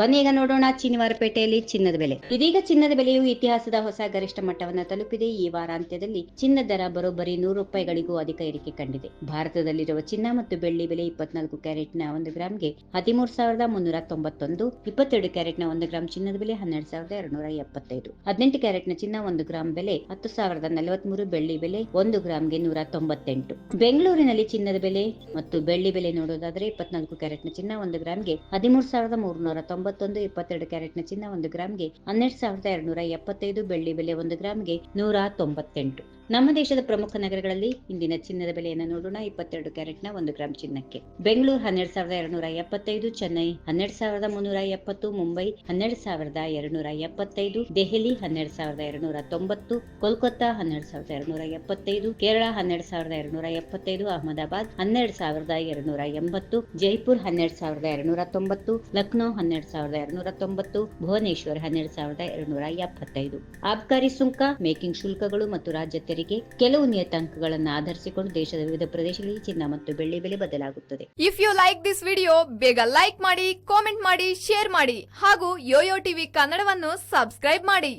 ಬನ್ನಿ ಈಗ ನೋಡೋಣ ಚಿನ್ನವಾರಪೇಟೆಯಲ್ಲಿ ಚಿನ್ನದ ಬೆಲೆ. ಇದೀಗ ಚಿನ್ನದ ಬೆಲೆಯು ಇತಿಹಾಸದ ಹೊಸ ಗರಿಷ್ಠ ಮಟ್ಟವನ್ನು ತಲುಪಿದೆ. ಈ ವಾರಾಂತ್ಯದಲ್ಲಿ ಚಿನ್ನದ ದರ ಬರೋಬ್ಬರಿ ನೂರು ರೂಪಾಯಿಗಳಿಗೂ ಅಧಿಕ ಏರಿಕೆ ಕಂಡಿದೆ. ಭಾರತದಲ್ಲಿರುವ ಚಿನ್ನ ಮತ್ತು ಬೆಳ್ಳಿ ಬೆಲೆ ಇಪ್ಪತ್ನಾಲ್ಕು ಕ್ಯಾರೆಟ್ನ ಒಂದು ಗ್ರಾಮ್ಗೆ ಹದಿಮೂರು ಸಾವಿರದ ಮುನ್ನೂರ ತೊಂಬತ್ತೊಂದು, ಇಪ್ಪತ್ತೆರಡು ಕ್ಯಾರೆಟ್ನ ಒಂದು ಗ್ರಾಮ್ ಚಿನ್ನದ ಬೆಲೆ ಹನ್ನೆರಡು ಸಾವಿರದ ಎರಡುನೂರ ಎಪ್ಪತ್ತೈದು. ಹದಿನೆಂಟು ಕ್ಯಾರೆಟ್ನ ಚಿನ್ನ ಒಂದು ಗ್ರಾಮ್ ಬೆಲೆ ಹತ್ತು ಸಾವಿರದ ನಲವತ್ಮೂರು, ಬೆಳ್ಳಿ ಬೆಲೆ ಒಂದು ಗ್ರಾಮ್ಗೆ ನೂರ ತೊಂಬತ್ತೆಂಟು. ಬೆಂಗಳೂರಿನಲ್ಲಿ ಚಿನ್ನದ ಬೆಲೆ ಮತ್ತು ಬೆಳ್ಳಿ ಬೆಲೆ ನೋಡೋದಾದ್ರೆ ಇಪ್ಪತ್ನಾಲ್ಕು ಕ್ಯಾರೆಟ್ನ ಚಿನ್ನ ಒಂದು ಗ್ರಾಮ್ಗೆ ಹದಿಮೂರು ಸಾವಿರದ ಮೂರುನೂರ ತೊಂಬತ್ತೊಂದು ಇಪ್ಪತ್ತೆರಡು ಕ್ಯಾರೆಟ್ನ ಚಿನ್ನ ಒಂದು ಗ್ರಾಮ್ಗೆ ಹನ್ನೆರಡು ಸಾವಿರದ ಎರಡ್ನೂರ ಎಪ್ಪತ್ತೈದು, ಬೆಳ್ಳಿ ಬೆಲೆ ಒಂದು ಗ್ರಾಮ್ಗೆ ನೂರ ತೊಂಬತ್ತೆಂಟು. ನಮ್ಮ ದೇಶದ ಪ್ರಮುಖ ನಗರಗಳಲ್ಲಿ ಇಂದಿನ ಚಿನ್ನದ ಬೆಲೆಯನ್ನು ನೋಡೋಣ ಇಪ್ಪತ್ತೆರಡು ಕ್ಯಾರೆಟ್ನ ಒಂದು ಗ್ರಾಮ್ ಚಿನ್ನಕ್ಕೆ ಬೆಂಗಳೂರು ಹನ್ನೆರಡು ಸಾವಿರದ ಎರಡುನೂರ ಎಪ್ಪತ್ತೈದು ಚೆನ್ನೈ ಹನ್ನೆರಡು ಸಾವಿರದ ಮುನ್ನೂರ ಎಪ್ಪತ್ತು ಮುಂಬೈ ಹನ್ನೆರಡು ಸಾವಿರದ ಎರಡುನೂರ ಎಪ್ಪತ್ತೈದು ದೆಹಲಿ ಹನ್ನೆರಡು ಸಾವಿರದ ಎರಡುನೂರ ತೊಂಬತ್ತು ಕೋಲ್ಕತ್ತಾ ಹನ್ನೆರಡು ಸಾವಿರದ ಎರಡುನೂರ ಎಪ್ಪತ್ತೈದು ಕೇರಳ ಹನ್ನೆರಡು ಸಾವಿರದ ಎರಡುನೂರ ಎಪ್ಪತ್ತೈದು ಅಹಮದಾಬಾದ್ ಹನ್ನೆರಡು ಸಾವಿರದ ಎರಡುನೂರ ಎಂಬತ್ತು ಜೈಪುರ್ ಹನ್ನೆರಡು ಸಾವಿರದ ಎರಡುನೂರ ತೊಂಬತ್ತು ಲಕ್ನೋ ಹನ್ನೆರಡು ಸಾವಿರದ ಎರಡುನೂರ ತೊಂಬತ್ತು ಭುವನೇಶ್ವರ್ ಹನ್ನೆರಡು ಸಾವಿರದ ಎರಡುನೂರ ಎಪ್ಪತ್ತೈದು ಆಬ್ಕಾರಿ ಸುಂಕ ಮೇಕಿಂಗ್ ಶುಲ್ಕಗಳು ಮತ್ತು ರಾಜ್ಯ ತೆರಿಗೆ ಕೆಲವು ನಿಯತಾಂಕಗಳನ್ನು ಆಧರಿಸಿಕೊಂಡು ದೇಶದ ವಿವಿಧ ಪ್ರದೇಶಗಳಲ್ಲಿ ಚಿನ್ನ ಮತ್ತು ಬೆಳ್ಳಿ ಬೆಲೆ ಬದಲಾಗುತ್ತದೆ. If you like this video ಬೇಗ ಲೈಕ್ ಮಾಡಿ ಕಾಮೆಂಟ್ ಮಾಡಿ ಶೇರ್ ಮಾಡಿ ಹಾಗೂ ಯೋಯೋ ಟಿವಿ ಕನ್ನಡವನ್ನು ಸಬ್ಸ್ಕ್ರೈಬ್ ಮಾಡಿ.